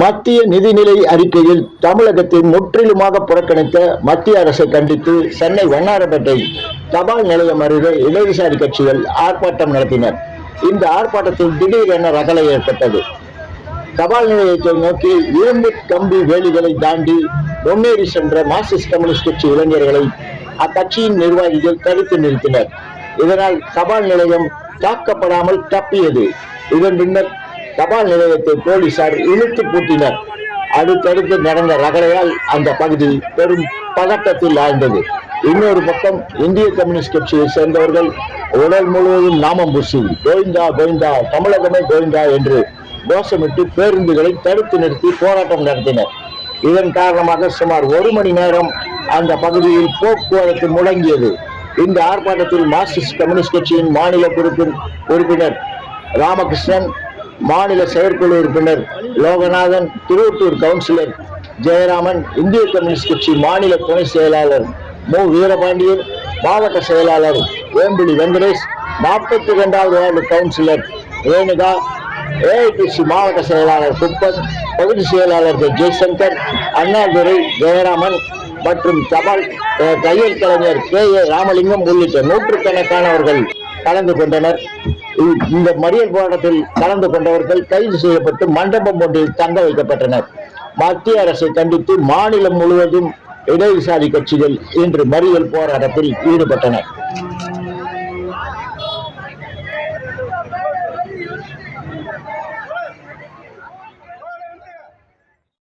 மத்திய நிதிநிலை அறிக்கையில் தமிழகத்தை முற்றிலுமாக புறக்கணித்த மத்திய அரசை கண்டித்து சென்னை வண்ணாரப்பேட்டை தபால் நிலையம் அருகே இடதுசாரி கட்சிகள் ஆர்ப்பாட்டம் நடத்தினர். இந்த ஆர்ப்பாட்டத்தில் திடீரென ரகலை ஏற்பட்டது. தபால் நிலையத்தை நோக்கி இரும்பு கம்பி வேலிகளை தாண்டி முன்னேறி சென்ற மார்க்சிஸ்ட் கம்யூனிஸ்ட் கட்சி இளைஞர்களை அக்கட்சியின் நிர்வாகிகள் தடுத்து நிறுத்தினர். இதனால் தபால் நிலையம் தாக்கப்படாமல் தப்பியது. இதன் பின்னர் தபால் நிலையத்தை போலீசார் இழுத்து பூட்டினர். அடுத்தடுத்து நடந்த ரகளையால் அந்த பகுதி பெரும் பதட்டத்தில் ஆழ்ந்தது. இன்னொரு பக்கம் இந்திய கம்யூனிஸ்ட் கட்சியை சேர்ந்தவர்கள் உடல் முழுவதும் நாமம் பூசி கோவிந்தா கோவிந்தா தமிழகமே கோவிந்தா என்று கோஷமிட்டு பேருந்துகளை தடுத்து நிறுத்தி போராட்டம் நடத்தினர். இதன் காரணமாக சுமார் ஒரு மணி நேரம் அந்த பகுதியில் போக்குவரத்து முடங்கியது. இந்த ஆர்ப்பாட்டத்தில் மார்க்சிஸ்ட் கம்யூனிஸ்ட் கட்சியின் மாநில பொறுப்பின் உறுப்பினர் ராமகிருஷ்ணன் மாநில செயற்குழு உறுப்பினர் லோகநாதன் திருவட்டூர் கவுன்சிலர் ஜெயராமன் இந்திய கம்யூனிஸ்ட் கட்சி மாநில துணை செயலாளர் மு. வீரபாண்டியன் மாவட்ட செயலாளர் வேம்பிலி வெங்கடேஷ் நாற்பத்தி ரெண்டாவது வார்டு கவுன்சிலர் ரேணுகா ஏஐடிசி மாவட்ட செயலாளர் குப்பன் பகுதி செயலாளர்கள் ஜெய்சங்கர் அண்ணாதுரை ஜெயராமன் மற்றும் தபால் அஹ், தையல் கலைஞர் கே. ஏ. ராமலிங்கம் உள்ளிட்ட நூற்றுக்கணக்கானவர்கள் கலந்து கொண்டனர். இந்த மறியல் போராட்டத்தில் கலந்து கொண்டவர்கள் கைது செய்யப்பட்டு மண்டபம் ஒன்றில் தங்க வைக்கப்பட்டனர். மத்திய அரசை கண்டித்து மாநிலம் முழுவதும் இடதுசாரி கட்சிகள் இன்று மறியல் போராட்டத்தில் ஈடுபட்டனர்